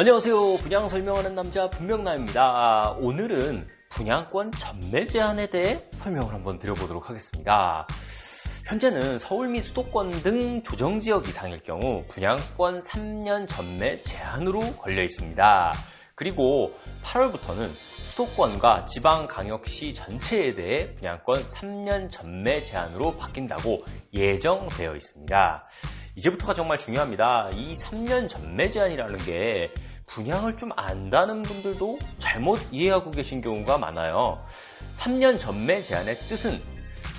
안녕하세요. 분양 설명하는 남자 분명남입니다. 오늘은 분양권 전매 제한에 대해 설명을 한번 드려보도록 하겠습니다. 현재는 서울 및 수도권 등 조정지역 이상일 경우 분양권 3년 전매 제한으로 걸려 있습니다. 그리고 8월부터는 수도권과 지방광역시 전체에 대해 분양권 3년 전매 제한으로 바뀐다고 예정되어 있습니다. 이제부터가 정말 중요합니다. 이 3년 전매 제한이라는 게 분양을 좀 안다는 분들도 잘못 이해하고 계신 경우가 많아요. 3년 전매 제한의 뜻은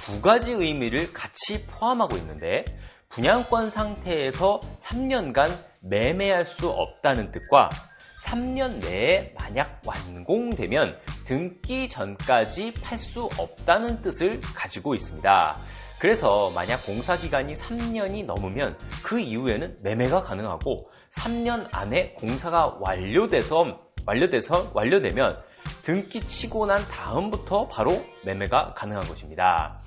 두 가지 의미를 같이 포함하고 있는데 분양권 상태에서 3년간 매매할 수 없다는 뜻과 3년 내에 만약 완공되면 등기 전까지 팔 수 없다는 뜻을 가지고 있습니다. 그래서 만약 공사 기간이 3년이 넘으면 그 이후에는 매매가 가능하고 3년 안에 공사가 완료돼서 완료돼서 완료되면 등기 치고 난 다음부터 바로 매매가 가능한 것입니다.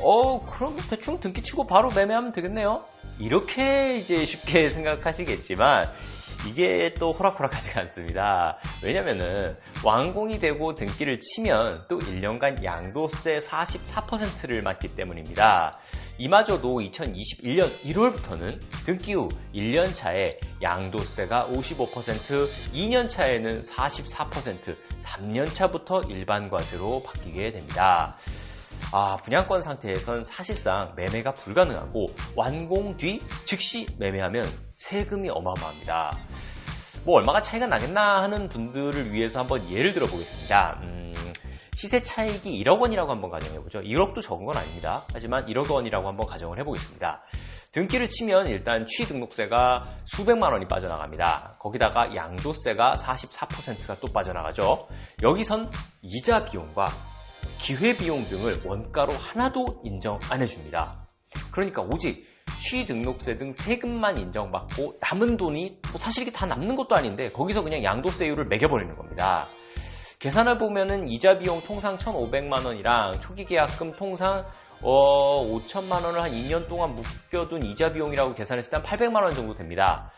어, 그럼 대충 등기 치고 바로 매매하면 되겠네요. 이렇게 이제 쉽게 생각하시겠지만 이게 또 호락호락하지가 않습니다. 왜냐면은 완공이 되고 등기를 치면 또 1년간 양도세 44%를 맞기 때문입니다. 이마저도 2021년 1월부터는 등기 후 1년 차에 양도세가 55%, 2년 차에는 44%, 3년 차부터 일반 과세로 바뀌게 됩니다. 아, 분양권 상태에선 사실상 매매가 불가능하고 완공 뒤 즉시 매매하면 세금이 어마어마합니다. 뭐 얼마가 차이가 나겠나 하는 분들을 위해서 한번 예를 들어 보겠습니다. 음, 시세 차익이 1억 원이라고 한번 가정해 보죠. 1억도 적은 건 아닙니다. 하지만 1억 원이라고 한번 가정을 해 보겠습니다. 등기를 치면 일단 취등록세가 수백만 원이 빠져나갑니다. 거기다가 양도세가 44%가 또 빠져나가죠. 여기선 이자 비용과 기회비용 등을 원가로 하나도 인정 안 해줍니다. 그러니까 오직 취등록세 등 세금만 인정받고 남은 돈이 뭐 사실 이게 다 남는 것도 아닌데 거기서 그냥 양도세율을 매겨버리는 겁니다. 계산을 보면은 이자 비용 통상 1,500만 원이랑 초기 계약금 통상 어, 5천만 원을 한 2년 동안 묶여둔 이자 비용이라고 계산했을 때 한 800만 원 정도 됩니다.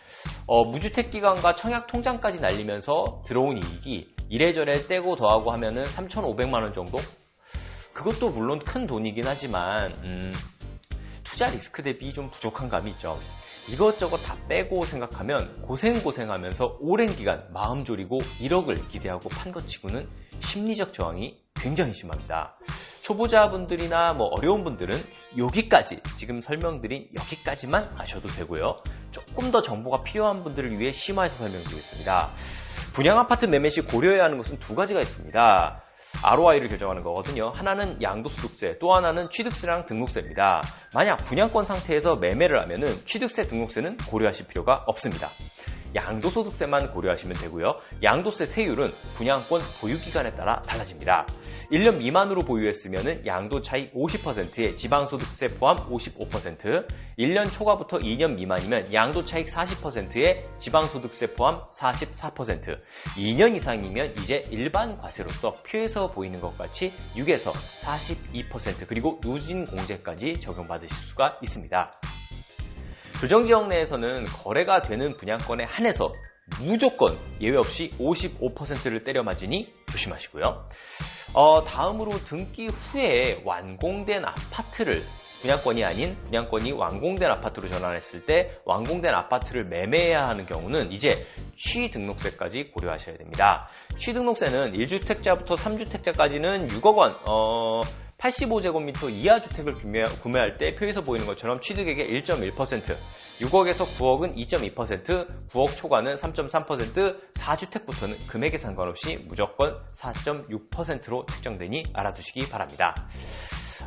어, 무주택 기간과 청약 통장까지 날리면서 들어온 이익이 이래저래 떼고 더하고 하면은 3,500만 원 정도? 그것도 물론 큰 돈이긴 하지만 음, 투자 리스크 대비 좀 부족한 감이 있죠. 이것저것 다 빼고 생각하면 고생고생하면서 오랜 기간 마음 졸이고 1억을 기대하고 판 것 치고는 심리적 저항이 굉장히 심합니다. 초보자분들이나 뭐 어려운 분들은 여기까지 지금 설명드린 여기까지만 아셔도 되고요. 조금 더 정보가 필요한 분들을 위해 심화해서 설명드리겠습니다. 분양 아파트 매매 시 고려해야 하는 것은 두 가지가 있습니다. ROI를 결정하는 거거든요. 하나는 양도소득세, 또 하나는 취득세랑 등록세입니다. 만약 분양권 상태에서 매매를 하면은 취득세, 등록세는 고려하실 필요가 없습니다. 양도소득세만 고려하시면 되고요. 양도세 세율은 분양권 보유기간에 따라 달라집니다. 1년 미만으로 보유했으면 양도 차익 50%에 지방소득세 포함 55%, 1년 초과부터 2년 미만이면 양도 차익 40%에 지방소득세 포함 44%, 2년 이상이면 이제 일반 과세로서 표에서 보이는 것 같이 6에서 42% 그리고 누진 공제까지 적용받으실 수가 있습니다. 조정지역 내에서는 거래가 되는 분양권에 한해서 무조건 예외 없이 55%를 때려 맞으니 조심하시고요. 어, 다음으로 등기 후에 완공된 아파트를 분양권이 아닌 분양권이 완공된 아파트로 전환했을 때 완공된 아파트를 매매해야 하는 경우는 이제 취등록세까지 고려하셔야 됩니다. 취등록세는 1주택자부터 3주택자까지는 6억 원, 어, 85제곱미터 이하 주택을 구매, 할때 표에서 보이는 것처럼 취득액의 1.1%, 6억에서 9억은 2.2%, 9억 초과는 3.3%, 4주택부터는 금액에 상관없이 무조건 4.6%로 책정되니 알아두시기 바랍니다.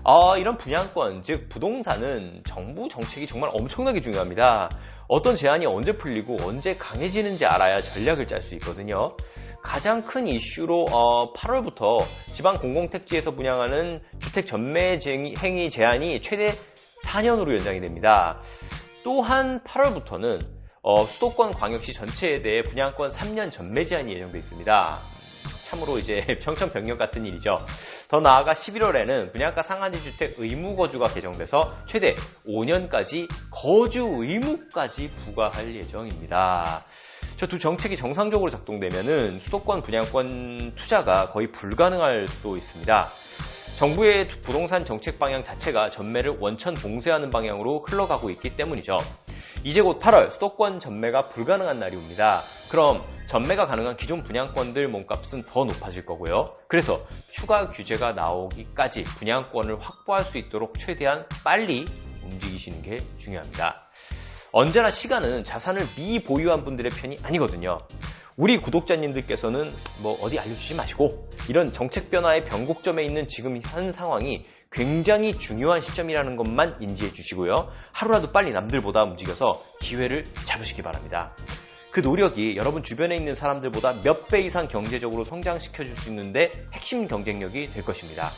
어, 이런 분양권, 즉 부동산은 정부 정책이 정말 엄청나게 중요합니다. 어떤 제한이 언제 풀리고 언제 강해지는지 알아야 전략을 짤 수 있거든요. 가장 큰 이슈로 어, 8월부터 지방 공공택지에서 분양하는 주택 전매 행위 제한이 최대 4년으로 연장이 됩니다. 또한 8월부터는 어, 수도권 광역시 전체에 대해 분양권 3년 전매 제한이 예정돼 있습니다. 참으로 이제 평천 병력 같은 일이죠. 더 나아가 11월에는 분양가 상한제 주택 의무 거주가 개정돼서 최대 5년까지 거주 의무까지 부과할 예정입니다. 저 두 정책이 정상적으로 작동되면은 수도권 분양권 투자가 거의 불가능할 수도 있습니다. 정부의 부동산 정책 방향 자체가 전매를 원천 봉쇄하는 방향으로 흘러가고 있기 때문이죠. 이제 곧 8월 수도권 전매가 불가능한 날이 옵니다. 그럼 전매가 가능한 기존 분양권들 몸값은 더 높아질 거고요. 그래서 추가 규제가 나오기까지 분양권을 확보할 수 있도록 최대한 빨리 움직이시는 게 중요합니다. 언제나 시간은 자산을 미보유한 분들의 편이 아니거든요. 우리 구독자님들께서는 뭐 어디 알려주지 마시고 이런 정책 변화의 변곡점에 있는 지금 현 상황이 굉장히 중요한 시점이라는 것만 인지해 주시고요. 하루라도 빨리 남들보다 움직여서 기회를 잡으시기 바랍니다. 그 노력이 여러분 주변에 있는 사람들보다 몇 배 이상 경제적으로 성장시켜 줄 수 있는데 핵심 경쟁력이 될 것입니다.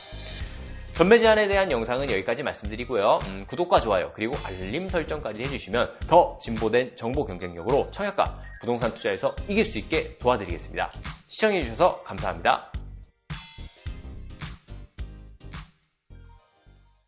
전매 제한에 대한 영상은 여기까지 말씀드리고요. 음, 구독과 좋아요 그리고 알림 설정까지 해주시면 더 진보된 정보 경쟁력으로 청약과 부동산 투자에서 이길 수 있게 도와드리겠습니다. 시청해주셔서 감사합니다.